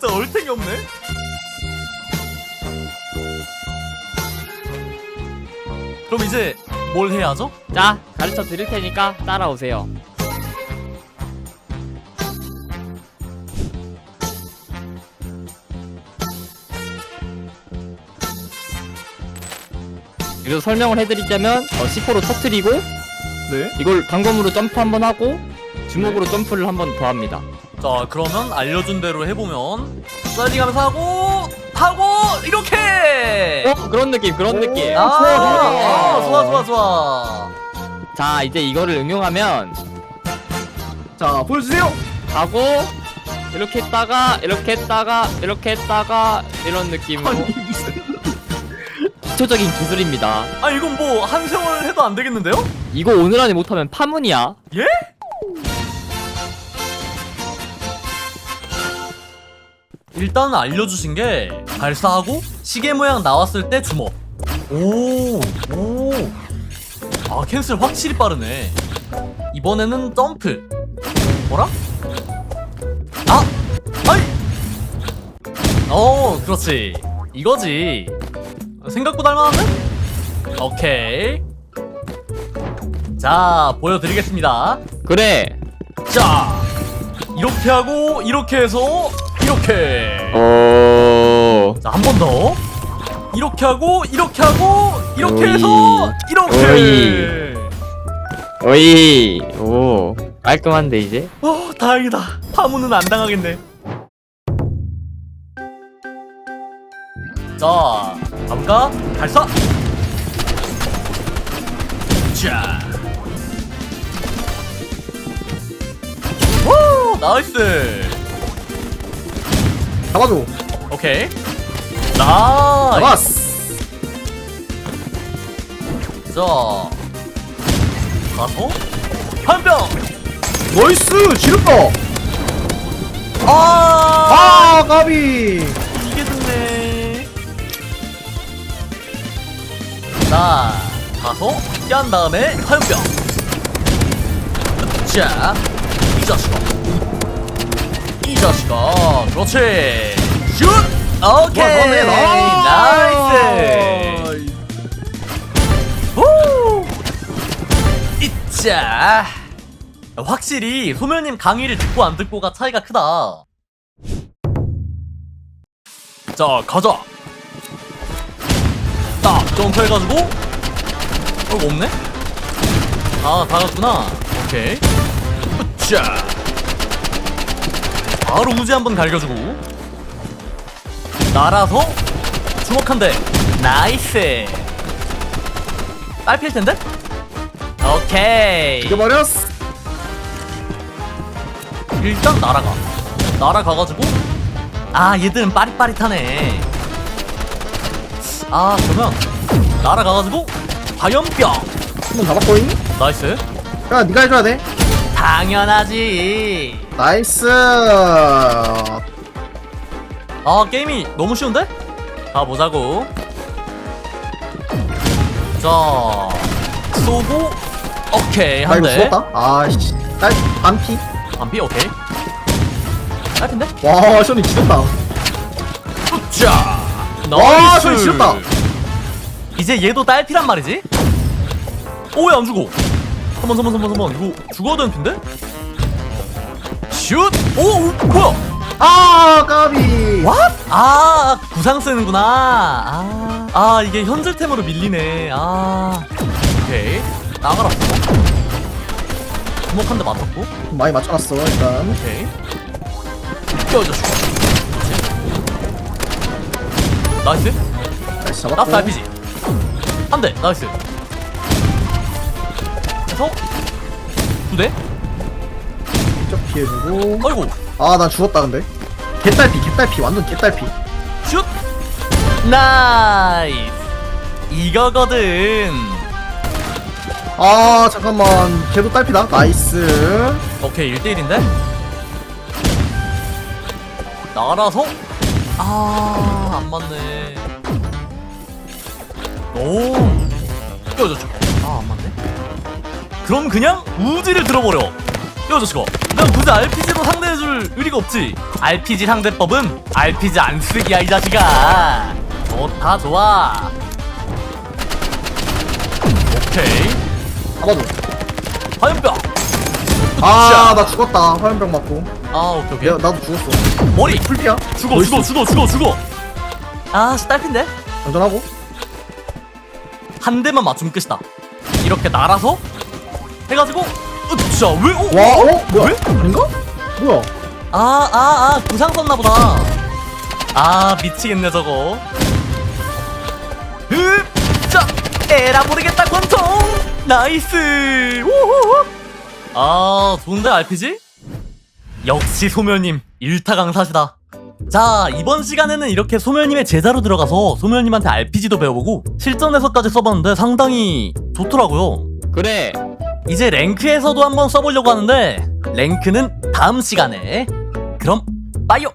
진짜 얼탱이 없네. 그럼 이제 뭘 해야죠? 자, 가르쳐 드릴 테니까 따라오세요. 그리고 설명을 해드리자면 어, C4로 터트리고 네. 이걸 단검으로 점프 한번 하고 주먹으로 점프를 한번 더 합니다. 자 그러면 알려준 대로 해보면 슬라이딩하면서 하고 하고 이렇게. 어 그런 느낌 그런 느낌. 아, 좋아, 좋아. 아, 좋아 좋아 좋아. 자 이제 이거를 응용하면 자 보여주세요. 하고 이렇게 했다가 이렇게 했다가 이렇게 했다가 이런 느낌으로 아니 무슨 기초적인 기술입니다. 아 이건 뭐 한 세월 해도 안 되겠는데요? 이거 오늘 안에 못하면 파문이야. 예? 일단 알려주신 게 발사하고 시계 모양 나왔을 때 주먹. 오, 오. 아 캔슬 확실히 빠르네. 이번에는 점프. 뭐라? 아, 아이. 어, 그렇지. 이거지. 생각보다 할만한데? 오케이. 자, 보여드리겠습니다. 그래. 자, 이렇게 하고 이렇게 해서 이렇게. 어. 자, 한 번 더. 이렇게 하고 이렇게 하고 이렇게 오이. 해서 이렇게. 어이. 오. 깔끔한데 이제. 어, 다행이다. 파문은 안 당하겠네. 자, 가볼까? 발사. 자. 오, 나이스. 잡아줘. 오케이. 나이스. 잡았어. 자. 가서 한병. 나이스 지렸다. 아, 아 까비. 이게 좋네. 자, 가서 얀 다음에 화염병. 자, 이 자식아. 이 자식아. 그렇지. 슛! 오케이. 나이스. 후! 이자. 확실히 소멸님 강의를 듣고 안 듣고가 차이가 크다. 자, 가자. 딱 점프해가지고. 어, 이거 없네? 아, 다 갔구나. 오케이. 자. 바로 우지 한번 갈겨주고. 날아서 주먹 한 대. 나이스. 딸필 텐데? 오케이. 죽여버렸어. 일단 날아가. 날아가가지고 아 얘들은 빠릿빠릿하네. 아 그러면 날아가가지고 화염병. 한번 잡았거잉. 나이스. 야 네가 해줘야 돼. 당연하지. 나이스. 아 게임이 너무 쉬운데? 가보자고. 자 쏘고 오케이 아한 이거 대. 죽었다. 아씨. 딸 반피. 반피 오케이. 짧은데? 와 쇼니 지렸다. 자. 와, 소리 지렸다. 이제 얘도 딸피란 말이지? 오, 왜 안 죽어? 3번, 3번, 3번, 3번. 이거 죽어야 되는 핀데? 슛! 오, 오, 뭐야? 아 까비. 와? 아, 구상 쓰는구나. 아, 아, 이게 현질템으로 밀리네. 아, 오케이. 나가라. 주먹 한 대 맞았고. 많이 맞춰놨어 일단. 오케이. 껴줘, 슈 나이스. 나이스 라스트 잡았고. RPG 한대 나이스 그래서 두대 쪽 피해주고. 아이고. 아 나 죽었다 근데. 개딸피 개딸피 완전 개딸피. 슛! 나이스. 이거거든. 아 잠깐만. 걔도 딸피다. 나이스. 오케이 1대1인데? 날아서? 아안 맞네. 오. 껴줘 아안 맞네? 그럼 그냥 우지를 들어버려 야 자식아 난 굳이 RPG로 상대해줄 의리가 없지. RPG 상대법은 RPG 안 쓰기야 이 자식아. 좋다 좋아. 오케이. 잡아줘. 화염병. 아 나 죽었다. 화염병 맞고. 아 오케이 오케이. 야 나도 죽었어. 머리. 풀피야? 죽어 죽어 죽어 죽어 죽어. 아씨 딸핀데? 장전하고? 한 대만 맞추면 끝이다. 이렇게 날아서 해가지고 으쌰 왜? 어? 와 어? 뭐야 왜? 아닌가? 뭐야 아, 아, 아, 구상 썼나 보다. 아, 미치겠네, 저거. 으, 자, 에라 모르겠다, 권총! 나이스! 우후후! 아, 좋은데, RPG? 역시 소멸님, 일타 강사시다. 자, 이번 시간에는 이렇게 소멸님의 제자로 들어가서 소멸님한테 RPG도 배워보고 실전에서까지 써봤는데 상당히 좋더라고요. 그래 이제 랭크에서도 한번 써보려고 하는데 랭크는 다음 시간에. 그럼 빠이요